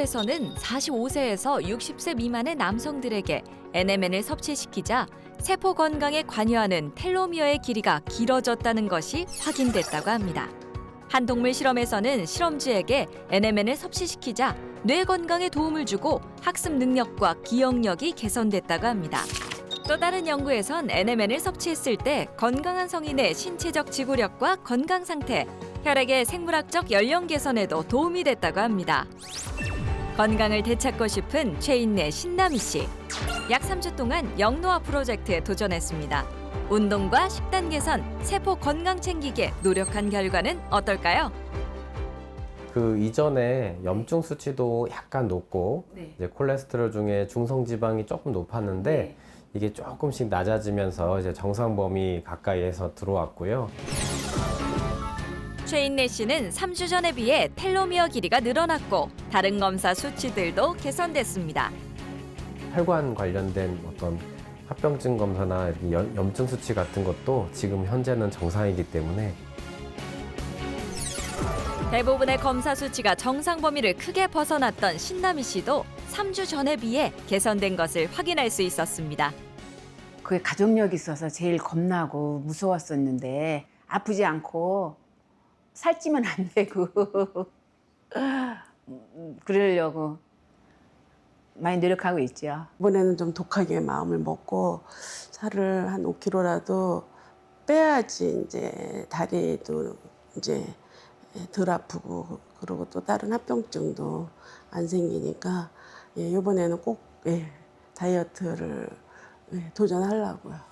연구에서는 45세에서 60세 미만의 남성들에게 NMN을 섭취시키자 세포 건강에 관여하는 텔로미어의 길이가 길어졌다는 것이 확인됐다고 합니다. 한 동물 실험에서는 실험주에게 NMN을 섭취시키자 뇌 건강에 도움을 주고 학습 능력과 기억력이 개선됐다고 합니다. 또 다른 연구에선 NMN을 섭취했을 때 건강한 성인의 신체적 지구력과 건강 상태, 혈액의 생물학적 연령 개선에도 도움이 됐다고 합니다. 건강을 되찾고 싶은 최인내 신남희 씨. 약 3주 동안 영노화 프로젝트에 도전했습니다. 운동과 식단 개선, 세포 건강 챙기기에 노력한 결과는 어떨까요? 그 이전에 염증 수치도 약간 높고 네. 이제 콜레스테롤 중에 중성 지방이 조금 높았는데 이게 조금씩 낮아지면서 이제 정상 범위 가까이에서 들어왔고요. 최인내 씨는 3주 전에 비해 텔로미어 길이가 늘어났고 다른 검사 수치들도 개선됐습니다. 혈관 관련된 어떤 합병증 검사나 연- 염증 수치 같은 것도 지금 현재는 정상이기 때문에 대부분의 검사 수치가 정상 범위를 크게 벗어났던 신남희 씨도 3주 전에 비해 개선된 것을 확인할 수 있었습니다. 그게 가족력이 있어서 제일 겁나고 무서웠었는데 아프지 않고 살찌면 안 되고 음, 그러려고 많이 노력하고 있죠. 이번에는 좀 독하게 마음을 먹고 살을 한 5kg라도 빼야지 이제 다리도 이제 덜 아프고 그리고 또 다른 합병증도 안 생기니까 예, 이번에는 꼭 예, 다이어트를 예, 도전하려고요.